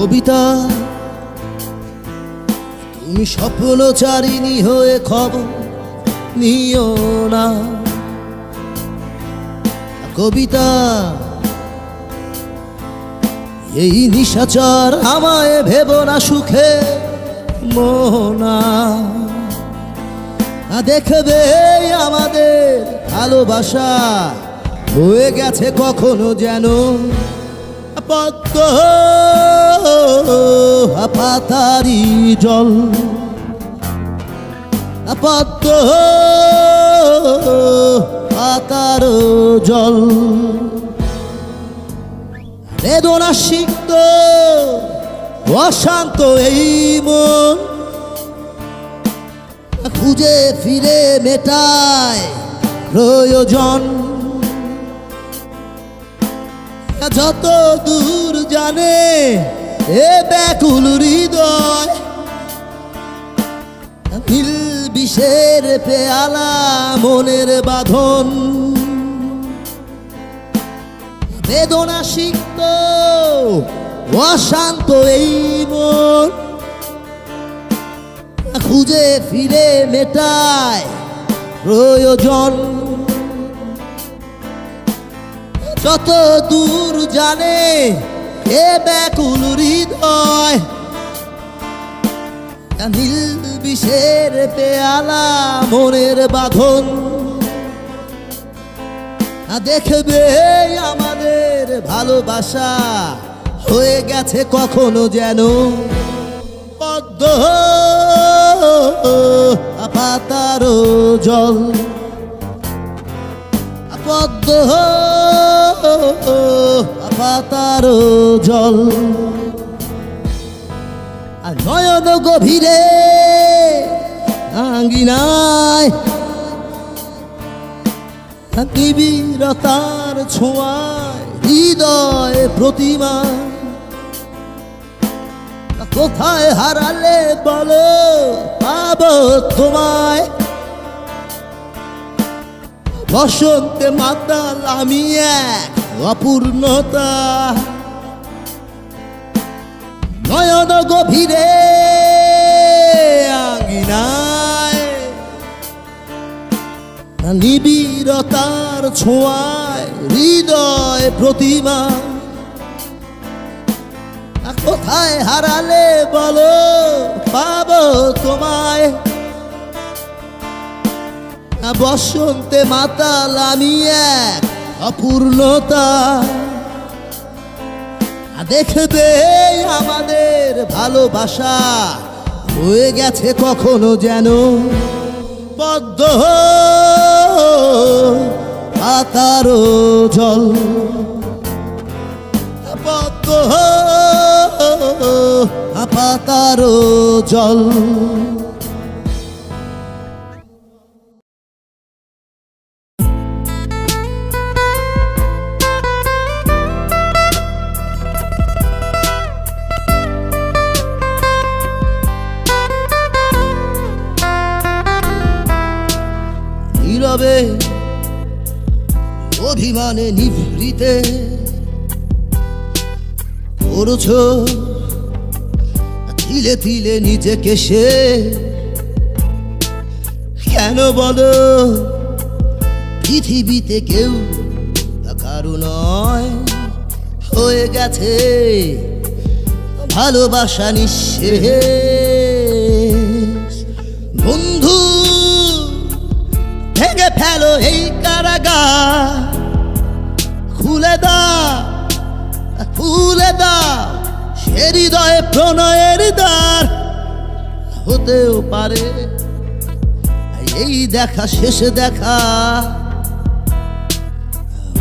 কবিতা। তুমি স্বপ্নচারিণী হয়ে খবর নিও না। কবিতা, এই নিশাচার আমায় ভেব না সুখে মোহনা দেখবে আমাদের ভালোবাসা হয়ে গেছে কখনো যেন পদ্ম পাতারি জল। পদ্ম পাতার জল। বেদনা সিক্ত, অশান্ত এই মন। খুঁজে ফিরে মেটায় প্রয়োজন। যত দূর জানে এ ব্যাকুল হৃদয়, নীল বিষের পেয়ালা মনের বাঁধন। বেদনা সিক্ত, অশান্ত এই মন। খুঁজে ফিরে মেটায় প্রয়োজন। যত দূর জানে এ ব্যাকুল হৃদয় নীল বিষের পেয়ালা মনের বাঁধন। দেখবে আমাদের ভালোবাসা হয়ে গেছে কখনো যেন। পদ্ম পাতার জল, পদ্ম পাতার জল। আর নয়ন গভীরে নিবিড়তার ছোঁয়ায়, হৃদয় প্রতিমা কোথায় হারালে বলো, পাব তোমায়। বসন্তে মাতাল আমি এক অপূর্ণতা। নয়ন গভীরে আঙ্গিনায় নিবিড়তার ছোঁয়ায়, হৃদয় প্রতিমা। কোথায় হারালে বলো, পাবো তোমায়। বসন্তে মাতাল আমি এক অপূর্ণতা। দেখবে আমাদের ভালোবাসা। হয়ে গেছে কখনো যেন পদ্ম পাতার জল। পদ্ম পাতার জল। নীরবে, অভিমানে নিভৃতে করছ তিলে তিলে নিজেকে সে কেন বলো? পৃথিবীতে কেউ কারও নয়। হয়ে গেছে ভালোবাসা নিঃশেষ। বন্ধু ফেলো এই কারাগা। খুলে দাও খুলে দাও, সে হৃদয়ে প্রণয়ের দ্বার হতেও পারে। এই দেখা, শেষে দেখা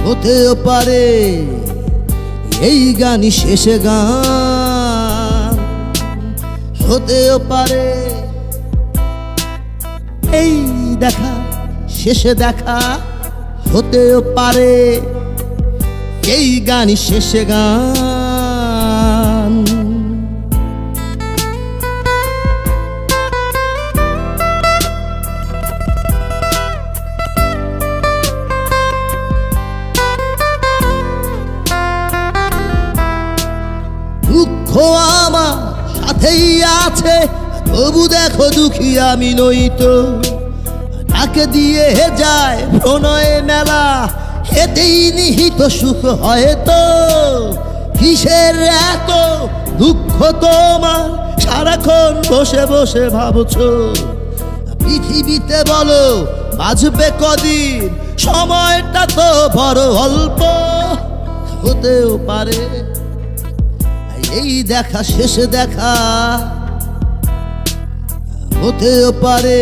হতেও পারে। এই গানই শেষে গান হতেও পারে। এই দেখা শেষে দেখা হতেও পারে। এই গানই শেষে গান। দুঃখ আছে, তবু দেখো দুঃখী আমি নই তো। তাকে দিয়ে যায় প্রণয় মেলা। এতেই নিহিত সুখ হয়তো কিসের এত দুঃখ তোমার? সারাক্ষণ বসে বসে ভাবছ। পৃথিবীতে বলো, বাঁচবে কদিন? সময়টা তো বড় অল্প। হতেও পারে। এই দেখা, শেষে দেখা। হতেও পারে।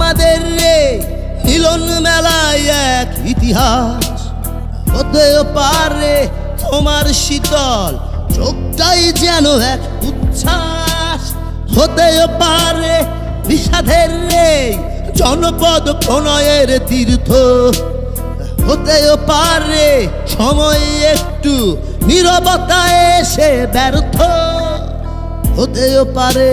আমাদের রে মিলন মেলায় এক ইতিহাস। হতেও পারে তোমার শীতল চোখটাই যেন এক উচ্ছ্বাস। হতেও পারে বিষাদের রে জনপদ প্রণয়ের তীর্থ। হতেও পারে সময় একটু নীরবতা এসে ব্যর্থ। হতেও পারে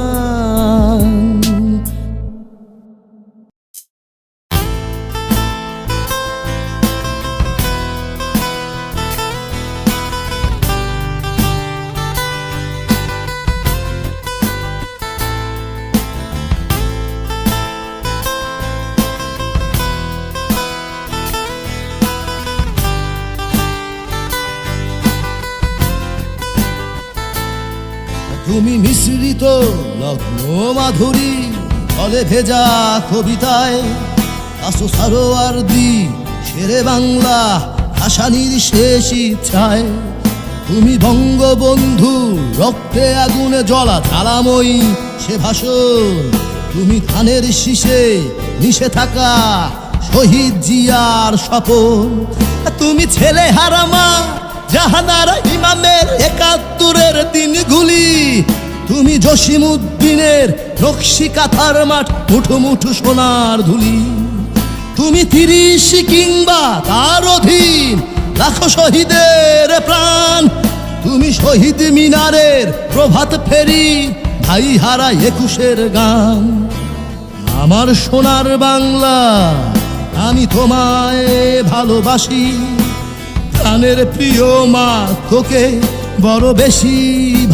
তুমি মিশ্রিত লগ্ন মাধুরী ফলে ভেজা কবিতায় আসো সারোয়ার দি শেরে বাংলা ভাষানির শেষ ইচ্ছায়। তুমি বঙ্গবন্ধু, রক্তে আগুনে জ্বলা জ্বালাময়ী সে ভাষণ। তুমি ধানের শীষে মিশে থাকা শহীদ জিয়ার সপন তুমি ছেলে হারামা জাহানার ইমামের একাত্তরের দিনগুলি। তুমি জসিমুদ্দিনের নকশি কাথার মাঠ মুঠো মুঠো সোনার ধুলি। তুমি তিরিশ কিংবা তার অধীন লাখো শহীদের প্রাণ। তুমি শহীদ মিনারের প্রভাত ফেরি ভাই হারা একুশের গান। আমার সোনার বাংলা, আমি তোমায় ভালোবাসি। প্রাণের প্রিয় মা, তোকে বড় বেশি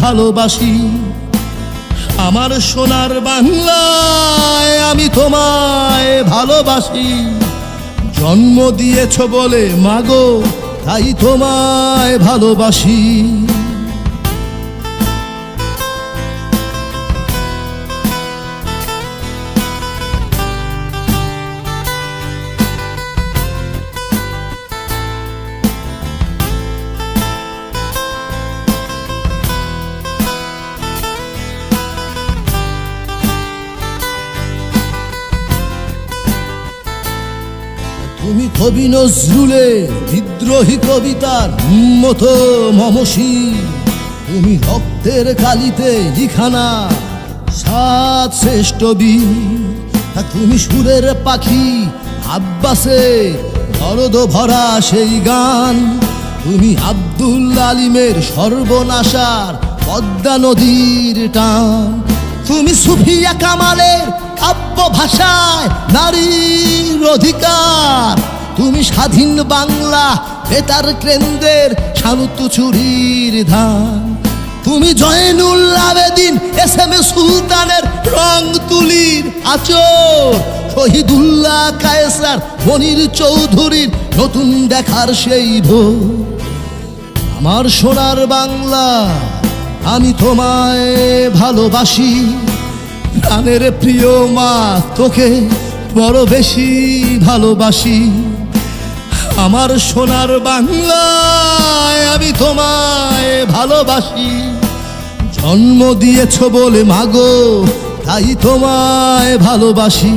ভালোবাসি। আমার সোনার বাংলায় আমি তোমায় ভালোবাসি। জন্ম দিয়েছ বলে মাগো তাই তোমায় ভালোবাসি। তুমি কবি নজরুলে বিদ্রোহী কবিতার মতো মমসী তুমি রক্তের কালিতে লিখানা সাত শ্রেষ্ঠ বীর। তুমি সুরের পাখি আব্বাসে, দরদ ভরা সেই গান। তুমি আব্দুল আলিমের সর্বনাশার পদ্মা নদীর টান। তুমি সুফিয়া কামালের কাব্য ভাষায় নারীর অধিকার। তুমি স্বাধীন বাংলা, বেতার কেন্দ্রের শানুতু চুরির ধান। তুমি জয়নুল আবেদিন এস এম এ সুলতানের রং তুলির আচর। শহীদুল্লাহ কায়েসার মনির চৌধুরীর নতুন দেখার সেই ভোর। আমার সোনার বাংলা আমি তোমায় ভালোবাসি। প্রাণের প্রিয় মা, তোকে বড় বেশি ভালোবাসি। আমার সোনার বাংলায় আমি তোমায় ভালোবাসি। জন্ম দিয়েছ বলে মাগো, তাই তোমায় ভালোবাসি।